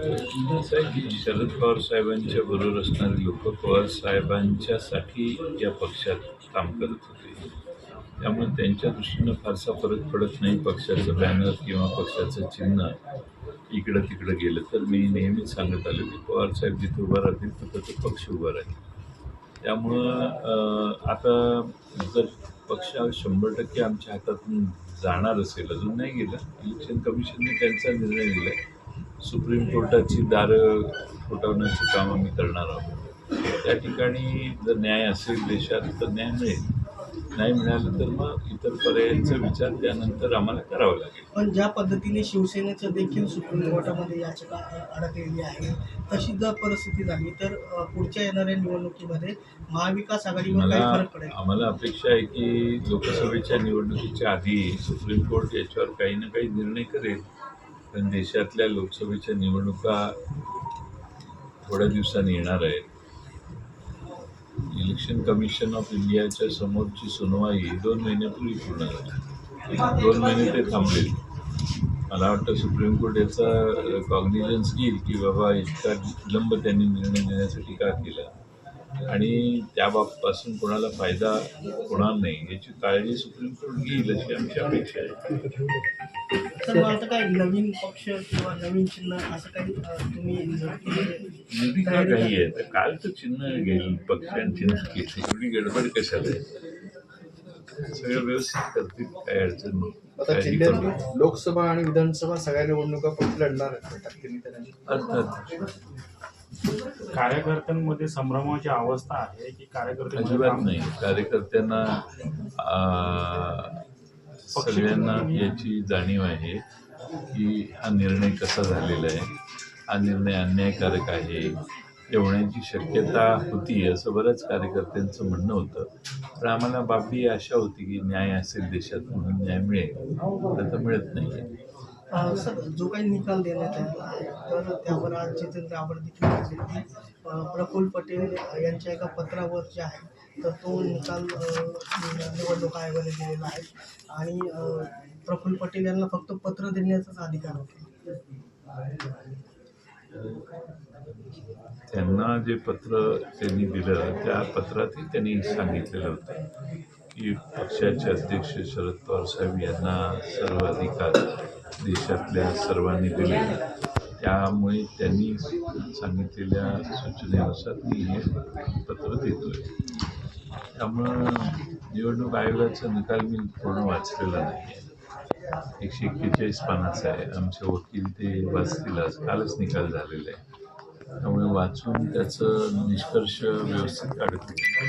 आहे की शरद पवार साहेबांच्या बरोबर असणारे लोक पवार साहेबांच्यासाठी या पक्षात काम करत होते. त्यामुळे त्यांच्या दृष्टीनं फारसा फरक पडत नाही. पक्षाचं बॅनर किंवा पक्षाचं चिन्ह इकडं तिकडं गेलं तर मी नेहमीच सांगत आलो की पवार साहेब जिथे उभा राहतील तिथं तो पक्ष उभा राहील. त्यामुळं आता जर पक्ष शंभर टक्के आमच्या हातातून जाणार असेल अजून नाही गेलं. इलेक्शन कमिशनने त्यांचा निर्णय दिला सुप्रीम कोर्टाची दारं ठोठावण्याचं काम आम्ही करणार आहोत. त्या ठिकाणी जर न्याय असेल देशात तर न्याय मिळेल. नाही मिळालं तर मग इतर पर्यायांचा विचार त्यानंतर आम्हाला करावा लागेल. पण ज्या पद्धतीने शिवसेनेचं देखील सुप्रीम कोर्टामध्ये याचिका अडकलेली आहे तशी जर परिस्थिती झाली तर पुढच्या येणाऱ्या निवडणुकीमध्ये महाविकास आघाडीवर काही मला फरक पडेल? आम्हाला अपेक्षा आहे की लोकसभेच्या निवडणुकीच्या आधी सुप्रीम कोर्ट याच्यावर काही ना काही निर्णय करेल. पण देशातल्या लोकसभेच्या निवडणुका थोड्या दिवसांनी येणार आहेत. इलेक्शन कमिशन ऑफ इंडियाच्या समोरची सुनवाई दोन महिन्यापूर्वी पूर्ण झाली. दोन महिने ते थांबेल. मला वाटतं सुप्रीम कोर्ट याचा कॉग्निजन्स घेईल की बाबा इतका विलंब त्यांनी निर्णय घेण्यासाठी का केला. आणि त्याबाबपासून कोणाला फायदा होणार नाही याची काळजी सुप्रीम कोर्ट घेईल अशी आमची अपेक्षा आहे. तर नवीन पक्ष किंवा नवीन चिन्ह असं काही तुम्ही काही आहे? तर कालचं चिन्ह घेईल पक्षांची नक्की एवढी गडबड कशाला आहे? सगळं व्यवस्थित करतील काय अडचण नाही. लोकसभा आणि विधानसभा सगळ्या निवडणुका पक्ष लढणार अर्थात. कार्यकर्त्यांमध्ये संभ्रमाची अवस्था आहे की कार्यकर्ते अजिबात नाही. कार्यकर्त्यांना सगळ्यांना याची जाणीव आहे की हा निर्णय कसा झालेला आहे. हा निर्णय अन्यायकारक आहे. होण्याची शक्यता होती असं बऱ्याच कार्यकर्त्यांचं म्हणणं होतं. पण आम्हाला बाबी आशा होती की न्याय असेल देशात म्हणून न्याय मिळेल. तर मिळत नाही सर जो काही निकाल देण्यात आलेला आहे तर त्यावर आज जितेंद्र आव्हाड की प्रफुल्ल पटेल यांच्या एका पत्रावर जे आहे तर तो निकाल निवडणूक आयोगाने दिलेला आहे. आणि प्रफुल्ल पटेल यांना फक्त पत्र देण्याचाच अधिकार होता. त्यांना जे पत्र त्यांनी दिलं त्या पत्रातही त्यांनी सांगितलेलं होतं की पक्षाचे अध्यक्ष शरद पवार साहेब यांना सर्व अधिकार देशातल्या सर्वांनी दिले त्यामुळे त्यांनी सांगितलेल्या सूचनेनुसार मी हे पत्र देतोय. त्यामुळं निवडणूक आयोगाचा निकाल मी पूर्ण वाचलेला नाही. आहे एकशे एक्केचाळीस पानाचा आहे. आमचे वकील ते वाचतील कालच निकाल झालेला आहे. त्यामुळे वाचून त्याचं निष्कर्ष व्यवस्थित काढतील